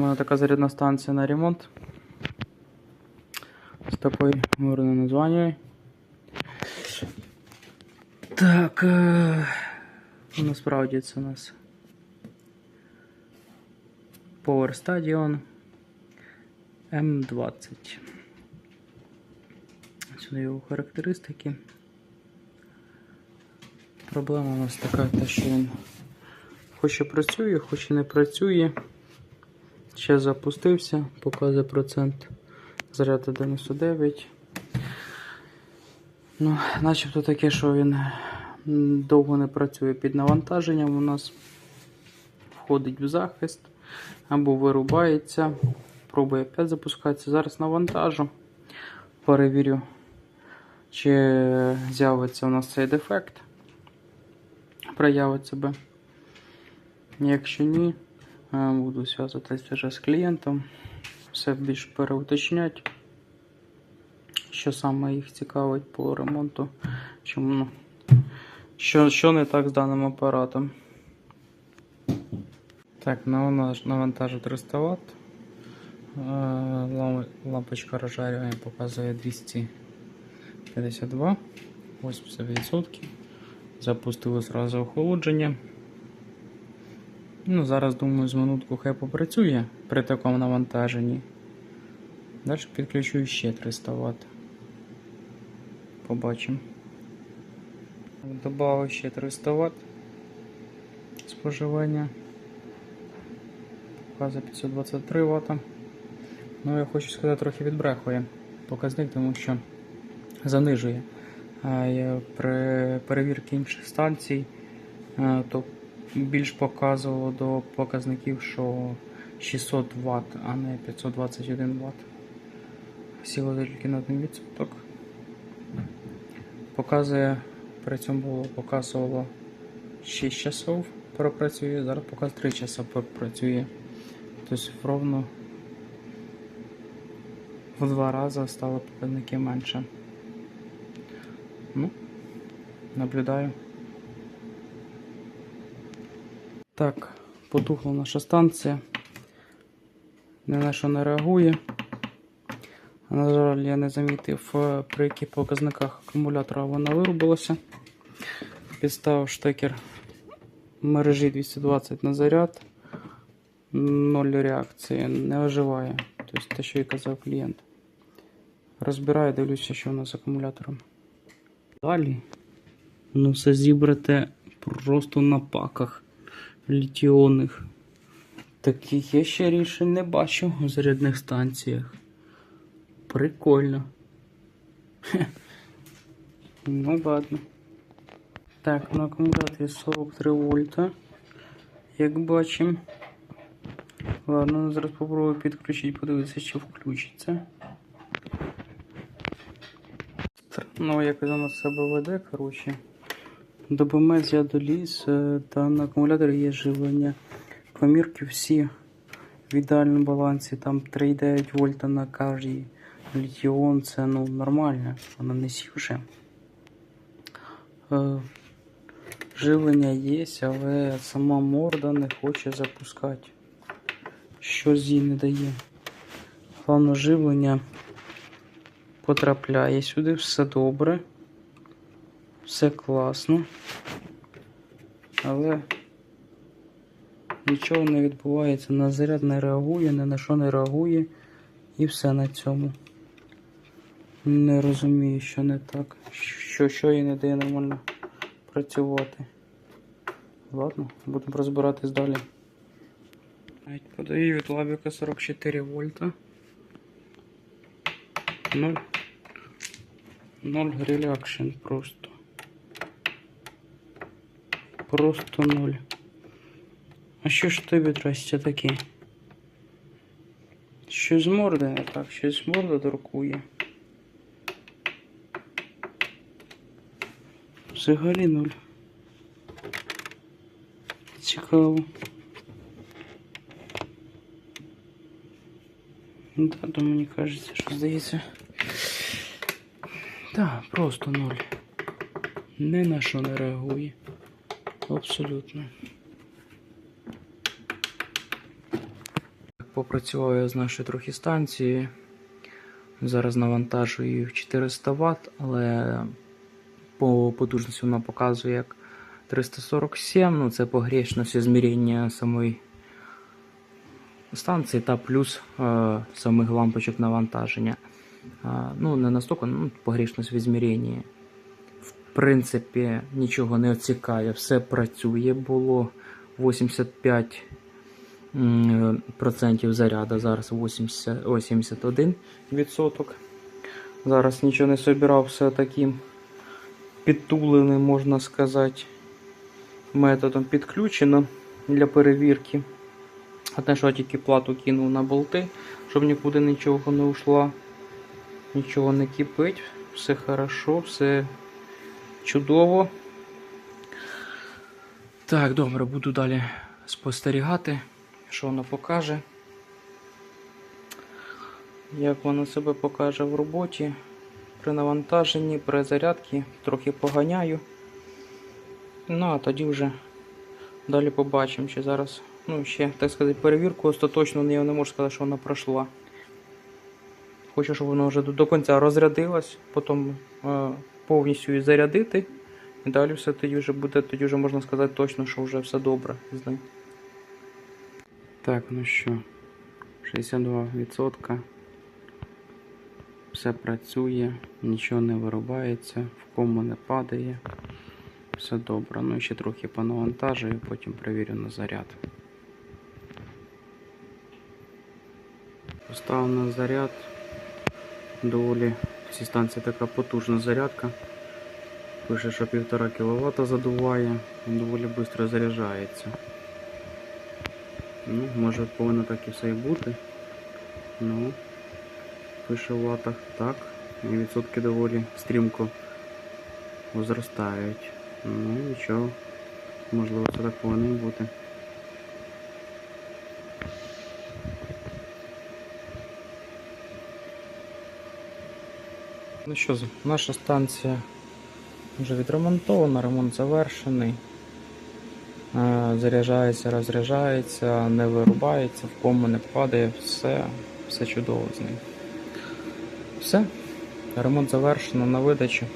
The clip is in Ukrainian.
мене така зарядна станція на ремонт. З такою мирною названням. Так. Е... Насправді це у нас Power Stadion M20. Сюди його характеристики. Проблема у нас така, те, що він хоч і працює, хоч і не працює. Ще запустився, показує процент заряду 99. Ну, начебто таке, що він довго не працює під навантаженням у нас. Входить в захист або вирубається. Пробує опять запускатися. Зараз навантажу. Перевірю, чи з'явиться у нас цей дефект. Проявить себе. Якщо ні, буду зв'язуватися вже з клієнтом. Все більш переуточнять. Що саме їх цікавить по ремонту. Чому, що, що не так з даним апаратом. Так, навантаж- навантажу 300 Вт. Е, Лампочка розжарювання показує 252, 80%. Запустили зразу охолодження. Ну, зараз, думаю, з минутку хай попрацює при такому навантаженні. Далі підключу ще 300 Вт. Побачимо. Добавив ще 300 Вт споживання. Показує 523 Вт. Ну, я хочу сказати, трохи відбрехує показник, тому що занижує. А при перевірці інших станцій, то більш показувало до показників, що 600 Вт, а не 521 Вт. Сіло тільки на 1%. Показує, при цьому було показувало 6 часов пропрацює, зараз показує 3 часа пропрацює. Тобто ровно в два рази стало показники менше. Ну, наблюдаю. Так, потухла наша станція. Ні на що не реагує. На жаль, я не замітив, е, при яких показниках акумулятора вона вирубилася. Підставив штекер мережі 220 на заряд. Ноль реакції, не оживає. Тобто те, що і казав клієнт. Розбираю, дивлюся, що у нас з акумулятором. Далі. Ну, все зібрате просто на паках літіонних. Таких я ще рішень не бачу у зарядних станціях. Прикольно. Ну ладно. Так, на акумуляторі 43 вольта. Як бачимо. Ладно, ну, зараз попробую підключити, подивитися, чи включиться. Ну, як вона себе веде, коротше. До я доліз, е, та на акумуляторі є живлення. Комірки всі в ідеальному балансі, там 3,9 вольта на кожній літіон, це ну нормально, вона не сівше. Е, Живлення є, але сама морда не хоче запускати. Щось їй не дає. Головне живлення потрапляє сюди, все добре, все класно, але нічого не відбувається, на заряд не реагує, ні на що не реагує і все на цьому. Не розумію, що не так, що, що їй не дає нормально працювати. Ладно, будемо розбиратись далі. Подаю від лабіка 44 вольта. 0. 0 релякшн просто. Просто 0. А що ж тобі трастя таке? Що з морди не так, щось морда дуркує. Взагалі нуль. Цікаво. Да, то мені кажеться, що здається. Так, просто ноль. Ні на що не реагує. Абсолютно. попрацював я з нашої трохи станції. Зараз навантажую її в 400 Вт, але по потужності вона показує як 347, ну це погрішність зміряння самої станції та плюс е, самих лампочок навантаження. А, ну, не настільки, ну, погрішність в ізміренні. Принципі, нічого не оцікає, все працює. Було 85 м, процентів заряду, зараз 80, ой, 71 відсоток. Зараз нічого не собирав, все таким підтуленим, можна сказати, методом підключено для перевірки. Одне, що я тільки плату кинув на болти, щоб нікуди нічого не ушло, нічого не кипить, все хорошо, все чудово. Так, добре, буду далі спостерігати, що воно покаже. Як воно себе покаже в роботі. При навантаженні, при зарядці трохи поганяю. Ну, а тоді вже далі побачимо, чи зараз, ну, ще, так сказати, перевірку остаточно я не можу сказати, що вона пройшла. Хочу, щоб воно вже до, кінця розрядилось, потім е, повністю її зарядити. І далі все тоді вже буде, тоді вже можна сказати точно, що вже все добре з ним. Так, ну що, 62%. Все працює, нічого не вирубається, в кому не падає. Все добре. Ну і ще трохи понавантажую, потім перевірю на заряд. Поставив на заряд. Доволі цій станції така потужна зарядка. Пише, що 1,5 кВт задуває, він доволі швидко заряджається. Ну, може повинно так і все і бути. Ну, пише в ватах так. І відсотки доволі стрімко зростають. Ну нічого. Можливо, це так повинно бути. Ну що, наша станція вже відремонтована, ремонт завершений. Е, Заряджається, розряджається, не вирубається, в кому не падає, все, все чудово з ним. Все, ремонт завершено на видачі.